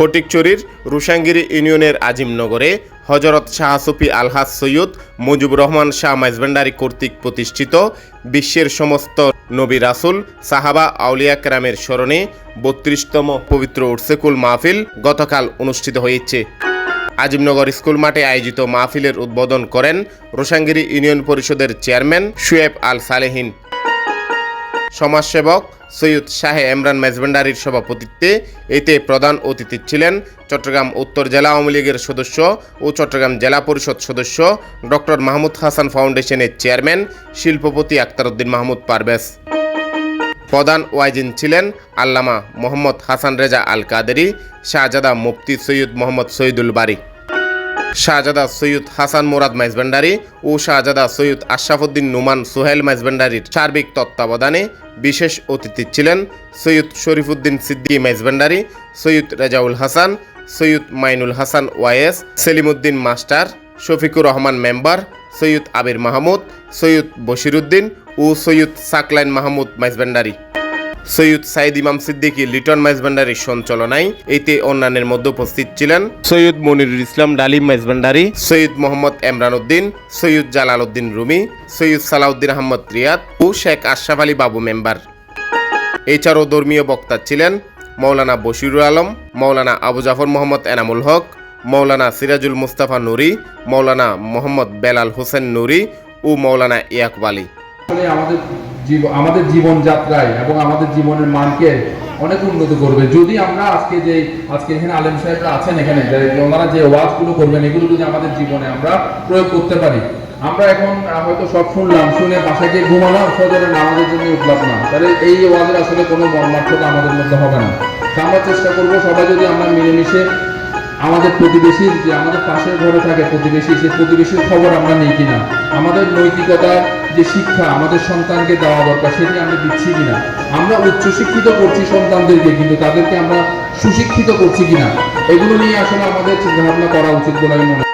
ফটিকচুরির রুশাঙ্গিরি ইউনিয়নের আজিমনগরে হজরত শাহ সুফি আলহাজ সৈয়দ মুজিবুর রহমান শাহ মাইজভান্ডারি কর্তৃক প্রতিষ্ঠিত বিশ্বের সমস্ত নবী রাসুল সাহাবা আউলিয়া কেরামের স্মরণে বত্রিশতম পবিত্র উর্সেকুল মাহফিল গতকাল অনুষ্ঠিত হয়েছে। আজিমনগর স্কুল মাঠে আয়োজিত মাহফিলের উদ্বোধন করেন রোশাঙ্গিরি ইউনিয়ন পরিষদের চেয়ারম্যান শুয়েব আল সালেহিন। সমাজসেবক সৈয়দ শাহে এমরান মেজভান্ডারির সভাপতিত্বে এতে প্রধান অতিথি ছিলেন চট্টগ্রাম উত্তর জেলা আওয়ামী লীগের সদস্য ও চট্টগ্রাম জেলা পরিষদ সদস্য ডক্টর মাহমুদ হাসান ফাউন্ডেশনের চেয়ারম্যান শিল্পপতি আক্তারউদ্দিন মাহমুদ পারভেজ। প্রধান ওয়াইজিন ছিলেন আল্লামা মোহাম্মদ হাসান রেজা আল কাদেরি শাহজাদা মুফতি সৈয়দ মোহাম্মদ সৈয়দুল বারি। শাহজাদা সৈয়দ হাসান মোরাদ মাইজভান্ডারি ও শাহজাদা সৈয়দ আশরাফুদ্দিন নুমান সোহেল মাইজভান্ডারির সার্বিক তত্ত্বাবধানে বিশেষ অতিথি ছিলেন সৈয়দ শরীফুদ্দিন সিদ্দিকী মাইজভান্ডারি সৈয়দ রেজাউল হাসান, সৈয়দ মাইনুল হাসান ওয়াইএস, সেলিমুদ্দিন মাস্টার, শফিকুর রহমান মেম্বার, সৈয়দ আবির মাহমুদ, সৈয়দ বশিরুদ্দিন ও সৈয়দ সাকলাইন মাহমুদ মাইজভান্ডারি সৈয়দ সাইদ ইমাম সিদ্দিকী লিটন মাইজভান্ডারির সঞ্চালনায় এতে অন্যান্যের মধ্যে উপস্থিত ছিলেন সৈয়দ মনিরুল ইসলাম ডালিম মাইজভান্ডারি সৈয়দ মোহাম্মদ এমরান উদ্দিন সৈয়দ জালাল উদ্দিন রুমি সৈয়দ সালাউদ্দিন আহমদ রিয়াদ ও শেখ আশরাফ আলী বাবু মেম্বার। এছাড়াও ধর্মীয় বক্তা ছিলেন মৌলানা বশিরুল আলম মৌলানা আবু জাফর মোহাম্মদ এনামুল হক মৌলানা সিরাজুল মুস্তাফা নুরি মৌলানা মোহাম্মদ বেলাল হোসেন নুরি ও মৌলানা ইয়াকুব আলী। আমাদের আমাদের জীবন যাত্রায় এবং আমাদের জীবনের মানকে অনেক উন্নত করবে। যদি আমরা আজকে যে আজকে এখানে আলেম সাহেবরা আছেন এখানে ওনারা যে ওয়াজগুলো করবেন, এগুলো যদি আমাদের জীবনে আমরা প্রয়োগ করতে পারি। আমরা এখন হয়তো সব শুনলাম, শুনে বাসায় গিয়ে ঘুমালাম ফজরে আমাদের জন্য উঠলাম না। তাহলে এই ওয়াজের আসলে কোনো মর্মার্থতা আমাদের মধ্যে হবে না। আমরা চেষ্টা করব সবাই যদি আমরা মিলেমিশে আমাদের প্রতিবেশীর যে আমাদের পাশের ঘরে থাকে প্রতিবেশী সেই প্রতিবেশীর খবর আমরা নেই কিনা। আমাদের নৈতিকতার যে শিক্ষা আমাদের সন্তানকে দেওয়া দরকার, সেটি আমরা দিচ্ছি কিনা আমরা উচ্চশিক্ষিত করছি সন্তানদেরকে, কিন্তু তাদেরকে আমরা সুশিক্ষিত করছি কিনা এগুলো নিয়ে আসলে আমাদের চিন্তাভাবনা করা উচিত বলে আমি মনে।